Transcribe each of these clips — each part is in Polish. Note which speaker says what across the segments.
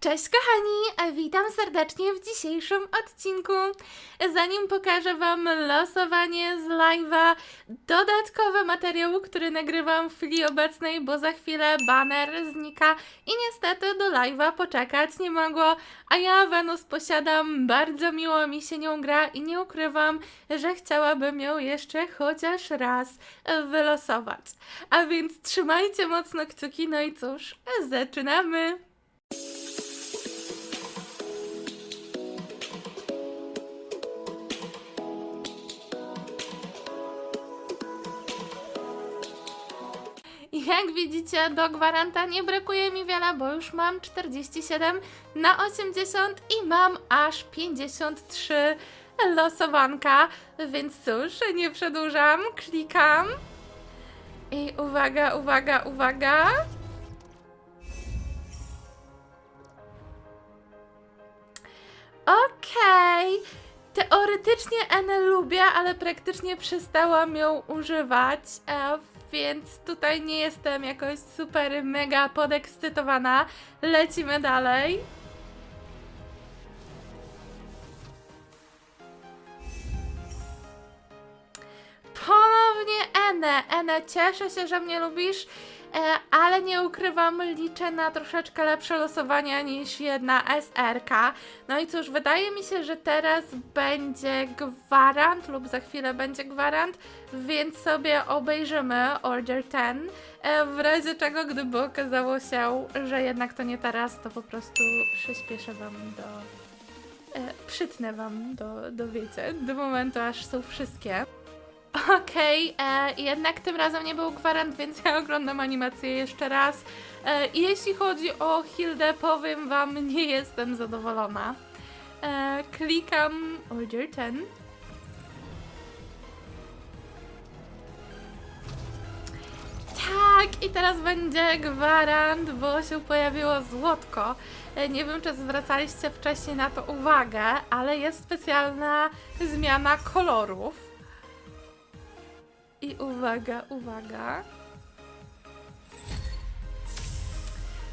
Speaker 1: Cześć kochani, witam serdecznie w dzisiejszym odcinku. Zanim pokażę Wam losowanie z live'a, dodatkowy materiał, który nagrywam w chwili obecnej, bo za chwilę banner znika i niestety do live'a poczekać nie mogło, a ja Wenus posiadam, bardzo miło mi się nią gra i nie ukrywam, że chciałabym ją jeszcze chociaż raz wylosować. A więc trzymajcie mocno kciuki, no i cóż, zaczynamy! Jak widzicie, do gwaranta nie brakuje mi wiele, bo już mam 47 na 80 i mam aż 53 losowanka, więc cóż, nie przedłużam, klikam. I uwaga, uwaga, uwaga. Okej. Teoretycznie Enę lubię, ale praktycznie przestałam ją używać, e, więc tutaj nie jestem jakoś super mega podekscytowana. Lecimy dalej. Ponownie Enę. Enę, cieszę się, że mnie lubisz, ale nie ukrywam, liczę na troszeczkę lepsze losowania niż jedna SRK. No i cóż, wydaje mi się, że teraz będzie gwarant lub za chwilę będzie gwarant, więc sobie obejrzymy Order 10. E, w razie czego, gdyby okazało się, że jednak to nie teraz, to po prostu przyspieszę Wam do... E, przytnę Wam do, do wiecie, do momentu aż są wszystkie. Okej, e, jednak tym razem nie był gwarant, więc ja oglądam animację jeszcze raz. E, jeśli chodzi o Hildę, powiem Wam, nie jestem zadowolona. E, klikam Order 10. Tak, i teraz będzie gwarant, bo się pojawiło złotko. E, Nie wiem, czy zwracaliście wcześniej na to uwagę, ale jest specjalna zmiana kolorów. I uwaga, uwaga.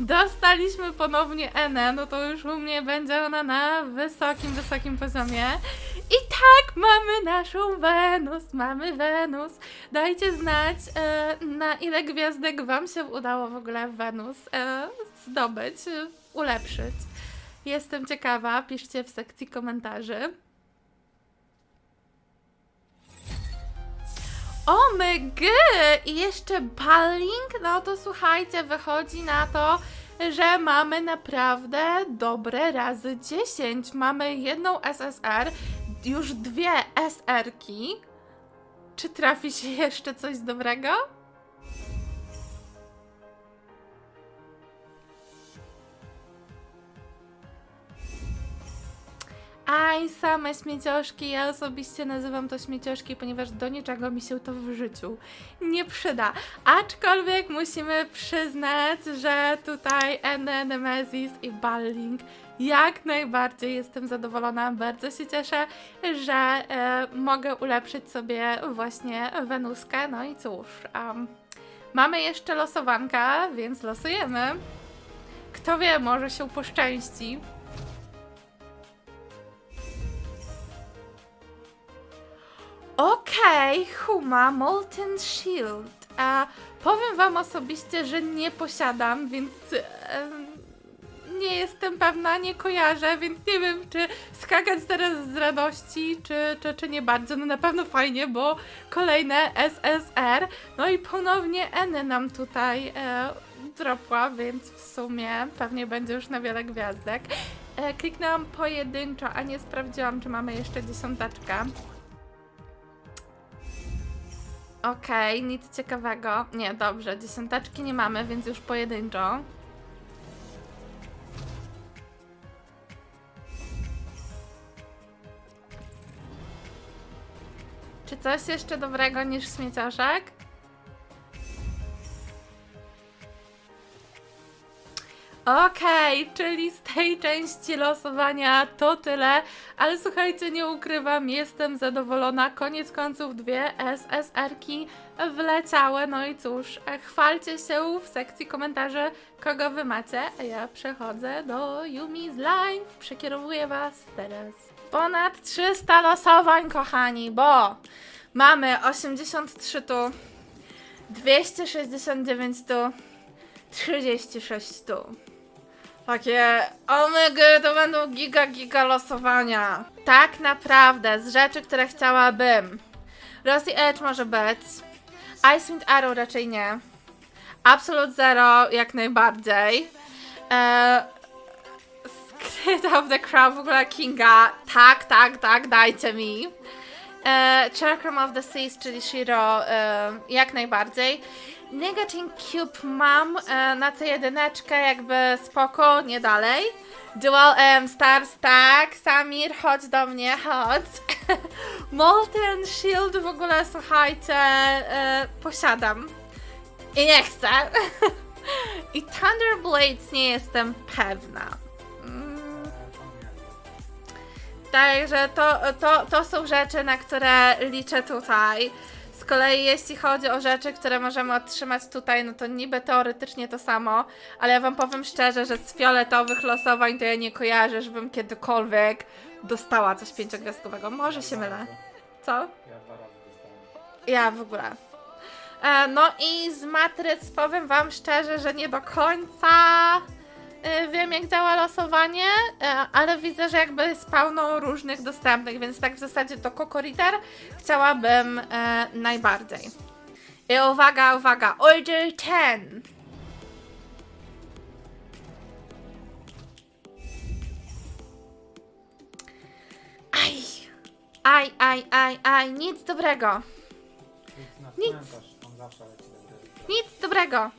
Speaker 1: Dostaliśmy ponownie Enę, no to już u mnie będzie ona na wysokim, wysokim poziomie. I tak, mamy naszą Wenus, mamy Wenus. Dajcie znać, e, na ile gwiazdek Wam się udało w ogóle Wenus e, zdobyć, ulepszyć. Jestem ciekawa, piszcie w sekcji komentarzy. O my I jeszcze Balling? No to słuchajcie, wychodzi na to, że mamy naprawdę dobre razy 10. Mamy jedną SSR, już dwie SR-ki. Czy trafi się jeszcze coś dobrego? Aj, same śmiecioszki. Ja osobiście nazywam to śmiecioszki, ponieważ do niczego mi się to w życiu nie przyda. Aczkolwiek musimy przyznać, że tutaj Ene, Nemesis i Balling jak najbardziej jestem zadowolona. Bardzo się cieszę, że e, mogę ulepszyć sobie właśnie Wenuskę. No i cóż, um, mamy jeszcze losowanka, więc losujemy. Kto wie, może się poszczęści. Okej, Huma, Molten Shield. A powiem Wam osobiście, że nie posiadam, więc em, nie jestem pewna, nie kojarzę, więc nie wiem, czy skakać teraz z radości, czy, czy, czy nie bardzo. No na pewno fajnie, bo kolejne SSR. No i ponownie N nam tutaj e, dropła, więc w sumie pewnie będzie już na wiele gwiazdek. E, kliknęłam pojedynczo, a nie sprawdziłam, czy mamy jeszcze dziesiątaczkę. Okej, nic ciekawego. Nie, dobrze, dziesiątaczki nie mamy, więc już pojedynczo. Czy coś jeszcze dobrego niż śmiecioszek? Okej, czyli z tej części losowania to tyle, ale słuchajcie, nie ukrywam, jestem zadowolona. Koniec końców dwie SSR-ki wleciały, no i cóż, chwalcie się w sekcji komentarzy, kogo wy macie, a ja przechodzę do Yumi's Live, przekierowuję was teraz. Ponad 300 losowań, kochani, bo mamy 83 tu, 269 tu, 36 tu. Takie omega to będą giga giga losowania. Tak naprawdę z rzeczy, które chciałabym. Rosy Edge może być. Icewind Arrow raczej nie. Absolute Zero jak najbardziej. Eee, Secret of the Crown w ogóle Kinga. Tak, tak, tak, dajcie mi. E, Chakram of the Seas, czyli Shiro, e, jak najbardziej. Negative Cube mam e, na C1, jakby spoko, nie dalej. Dual M Stars, tak. Samir, chodź do mnie, chodź. Molten Shield w ogóle, słuchajcie, e, posiadam. I nie chcę. I Thunder Blades nie jestem pewna. Mm. Także to, to, to są rzeczy, na które liczę tutaj. Z kolei jeśli chodzi o rzeczy, które możemy otrzymać tutaj, no to niby teoretycznie to samo, ale ja wam powiem szczerze, że z fioletowych losowań to ja nie kojarzę, żebym kiedykolwiek dostała coś pięciogwiazdkowego. Może się mylę. Co?
Speaker 2: Ja dwa razy dostałem.
Speaker 1: Ja w ogóle. E, no i z matryc powiem wam szczerze, że nie do końca wiem jak działa losowanie, e, ale widzę, że jakby jest pełno różnych dostępnych, więc tak w zasadzie to Kokoriter chciałabym e, najbardziej. I uwaga, uwaga, Order 10! Aj! Aj, aj, aj, aj, nic dobrego.
Speaker 2: Nic.
Speaker 1: Nic dobrego.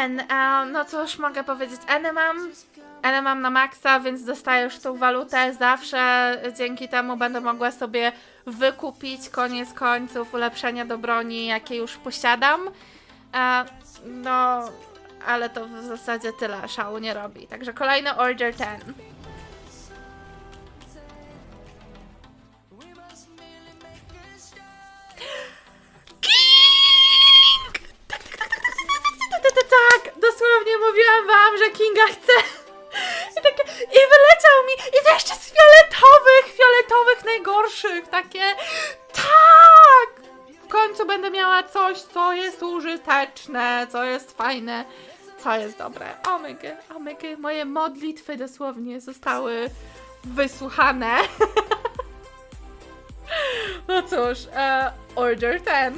Speaker 1: N, e, no cóż mogę powiedzieć, N mam, N mam na maksa, więc dostaję już tą walutę, zawsze dzięki temu będę mogła sobie wykupić koniec końców ulepszenia do broni, jakie już posiadam. E, no, ale to w zasadzie tyle, szału nie robi. Także kolejny Order 10. użyteczne, co jest fajne, co jest dobre. Omega, omega, moje modlitwy dosłownie zostały wysłuchane. No cóż, e, Order 10.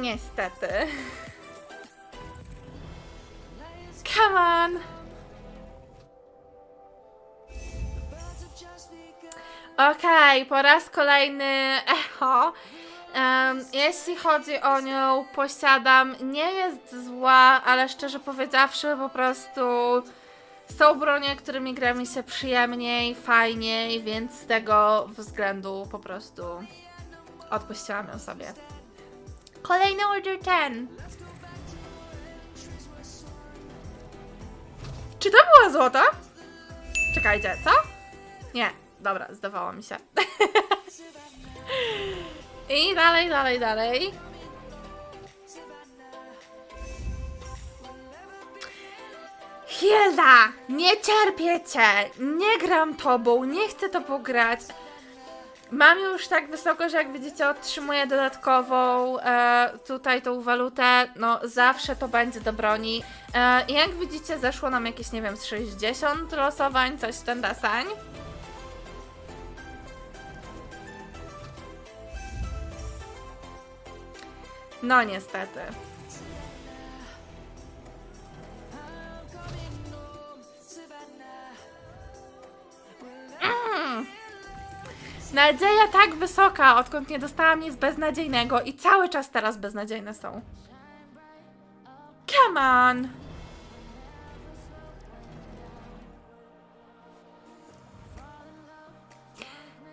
Speaker 1: Niestety. Come on! Okej, po raz kolejny echo. Jeśli chodzi o nią, posiadam. Nie jest zła, ale szczerze powiedziawszy, po prostu są bronie, którymi gra mi się przyjemniej, fajniej, więc z tego względu po prostu odpuściłam ją sobie. Kolejny Order 10. Czy to była złota? Czekajcie, co? Nie, dobra, zdawało mi się. I dalej, dalej, dalej. Hilda! Nie cierpię cię! Nie gram tobą, nie chcę to pograć. Mam już tak wysoko, że jak widzicie otrzymuję dodatkową e, tutaj tą walutę, no zawsze to będzie do broni. E, jak widzicie zeszło nam jakieś, nie wiem, z 60 losowań, coś ten deseń. No niestety. Mm. Nadzieja tak wysoka, odkąd nie dostałam nic beznadziejnego i cały czas teraz beznadziejne są. Come on!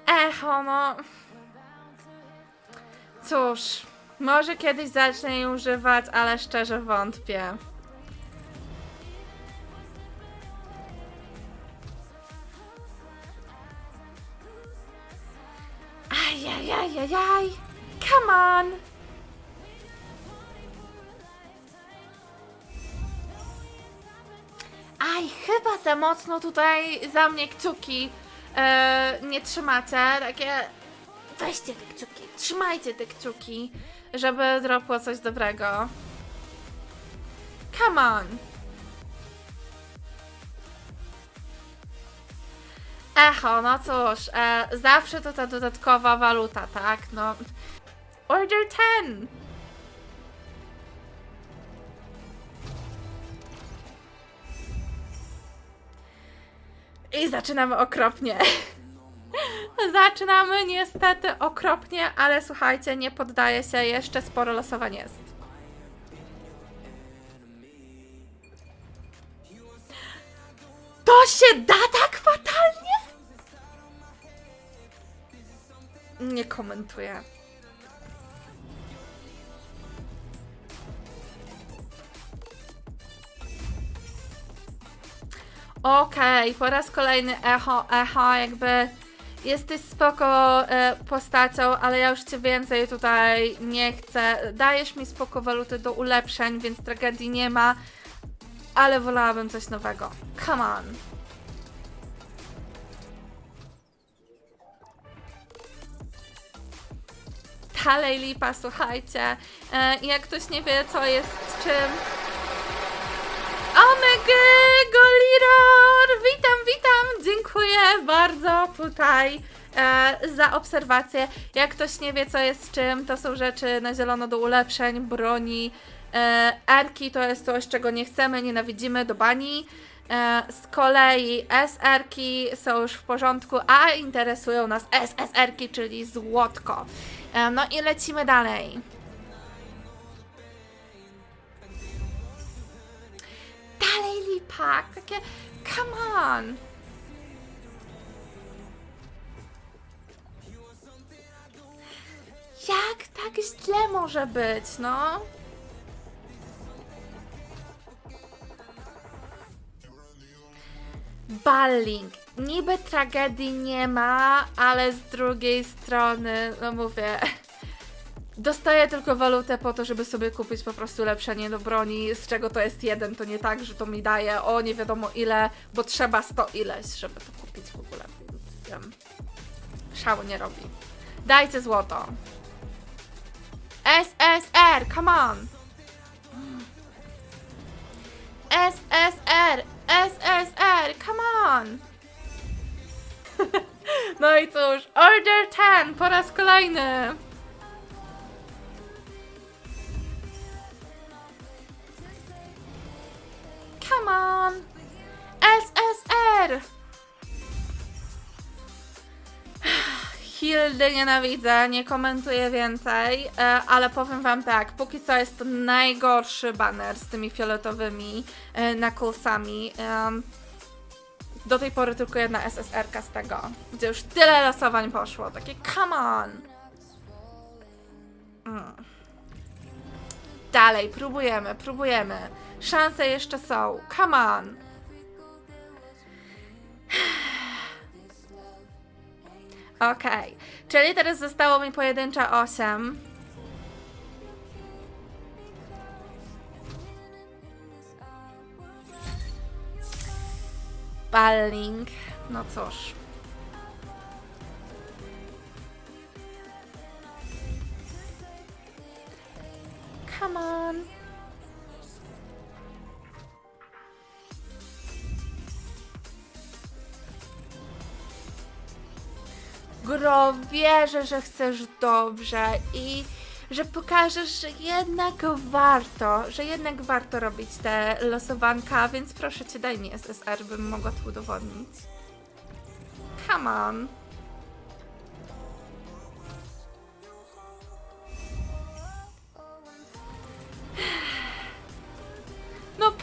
Speaker 1: Echo, no. Cóż, może kiedyś zacznę jej używać, ale szczerze wątpię. Ajajajajaj! Come on! Aj, chyba za mocno tutaj za mnie kciuki e, nie trzymacie. Takie. Weźcie te kciuki, trzymajcie te kciuki, żeby dropło coś dobrego. Come on! Echo, no cóż, e, zawsze to ta dodatkowa waluta, tak? No. Order 10! I zaczynamy okropnie. Zaczynamy niestety okropnie, ale słuchajcie, nie poddaję się, jeszcze sporo losowań jest. To się da tak fatalnie? Nie komentuję. Okej, po raz kolejny echo, echo, jakby jesteś spoko e, postacią, ale ja już cię więcej tutaj nie chcę. Dajesz mi spoko waluty do ulepszeń, więc tragedii nie ma, ale wolałabym coś nowego. Come on. Dalej lipa, słuchajcie. E, jak ktoś nie wie, co jest z czym, Dziękuję bardzo tutaj e, za obserwację. Jak ktoś nie wie, co jest czym, to są rzeczy na zielono do ulepszeń, broni. E, Erki to jest coś, czego nie chcemy, nienawidzimy do bani. E, z kolei SR-ki są już w porządku, a interesują nas SSR-ki, czyli złotko. E, no i lecimy dalej. dalej lipak, takie come on. Jak tak źle może być, no? Balling. Niby tragedii nie ma, ale z drugiej strony, no mówię, Dostaję tylko walutę po to, żeby sobie kupić po prostu lepszenie do broni, z czego to jest jeden, to nie tak, że to mi daje o nie wiadomo ile, bo trzeba 100 ileś, żeby to kupić w ogóle, więc um, szału nie robi. Dajcie złoto. SSR, come on! SSR, SSR, come on! no i cóż, Order 10 po raz kolejny! Come on! SSR! Hildy nienawidzę, nie komentuję więcej, e, ale powiem wam tak, póki co jest to najgorszy banner z tymi fioletowymi e. Em, Do tej pory tylko jedna SSR-ka z tego, gdzie już tyle losowań poszło, takie come on! Mm. Dalej, próbujemy, próbujemy. Szanse jeszcze są. Come on. Okej, czyli teraz zostało mi pojedyncze 8. Balling. No cóż. Come on. Gro, wierzę, że chcesz dobrze i że pokażesz, że jednak warto, że jednak warto robić te losowanka, więc proszę cię, daj mi SSR, bym mogła to udowodnić. Come on.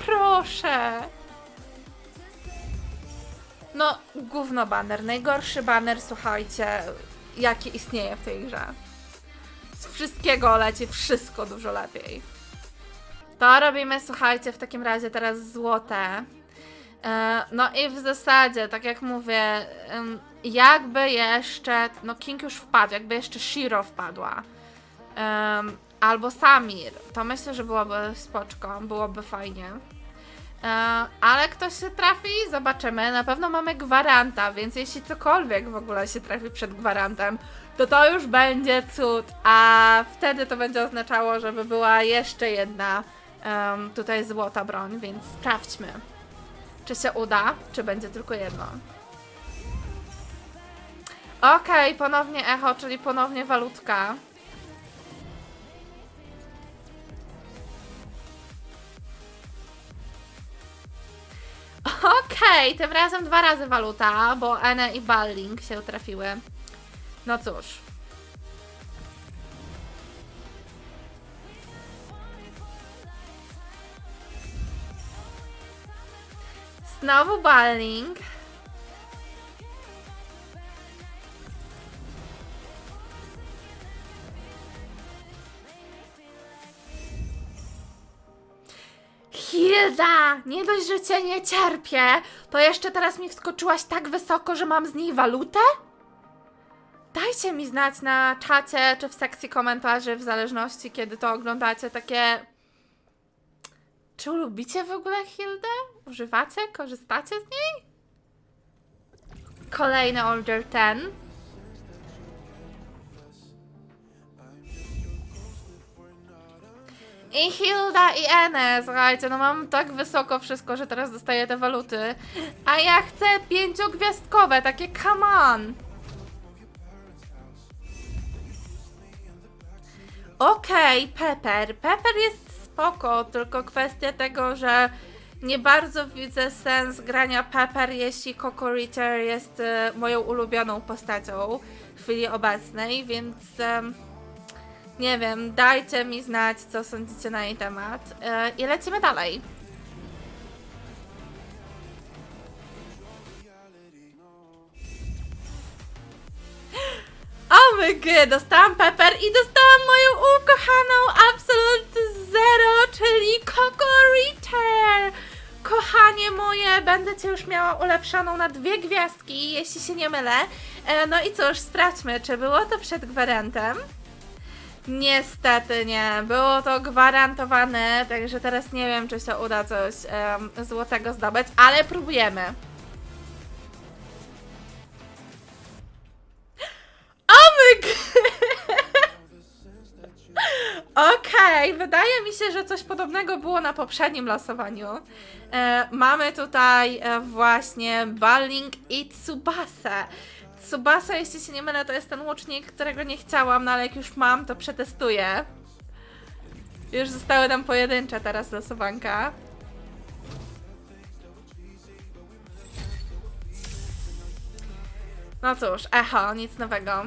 Speaker 1: proszę. Gówno banner. Najgorszy banner, słuchajcie, jaki istnieje w tej grze. Z wszystkiego leci wszystko dużo lepiej. To robimy, słuchajcie, w takim razie teraz złote. E, No i w zasadzie, tak jak mówię, jakby jeszcze, no King już wpadł, jakby jeszcze Shiro wpadła. Albo Samir, to myślę, że byłoby spoczko, byłoby fajnie. E, ale ktoś się trafi, zobaczymy. Na pewno mamy gwaranta, więc jeśli cokolwiek w ogóle się trafi przed gwarantem, to to już będzie cud, a wtedy to będzie oznaczało, żeby była jeszcze jedna em, tutaj złota broń, więc sprawdźmy, czy się uda, czy będzie tylko jedno. Okej, ponownie echo, czyli ponownie walutka. Okej, tym razem dwa razy waluta, bo Ene i Balling się trafiły. No cóż. Znowu Balling. Hilda! Nie dość, że cię nie cierpię, to jeszcze teraz mi wskoczyłaś tak wysoko, że mam z niej walutę? Dajcie mi znać na czacie czy w sekcji komentarzy, w zależności kiedy to oglądacie, takie. Czy lubicie w ogóle Hildę? Używacie? Korzystacie z niej? Kolejny Order 10. I Hilda i Ene, słuchajcie, no mam tak wysoko wszystko, że teraz dostaję te waluty. A ja chcę pięciogwiazdkowe, takie come on. Okej, Pepper. Pepper jest spoko, tylko kwestia tego, że nie bardzo widzę sens grania Pepper, jeśli Coco Ritter jest e, moją ulubioną postacią w chwili obecnej, więc nie wiem, dajcie mi znać, co sądzicie na jej temat. E, I lecimy dalej. Oh my god, dostałam Pepper i dostałam moją ukochaną Absolute Zero, czyli Coco Ritter. Kochanie moje, będę Cię już miała ulepszoną na dwie gwiazdki, jeśli się nie mylę. E, no i cóż, sprawdźmy, czy było to przed gwarantem. Niestety nie, było to gwarantowane, także teraz nie wiem, czy się uda coś em, złotego zdobyć, ale próbujemy. Omyk! Okej, wydaje mi się, że coś podobnego było na poprzednim losowaniu. E, mamy tutaj e, właśnie Balling i Tsubasa. Tsubasa, jeśli się nie mylę, to jest ten łucznik, którego nie chciałam, no ale jak już mam, to przetestuję. Już zostały nam pojedyncze teraz losowanka. No cóż, echo, nic nowego.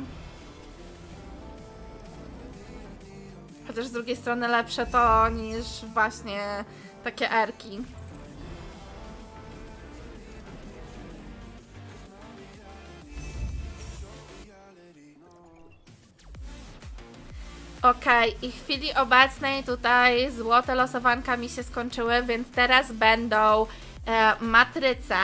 Speaker 1: Chociaż z drugiej strony lepsze to niż właśnie takie erki. Okej, i w chwili obecnej tutaj złote losowanka mi się skończyły, więc teraz będą e, matryce.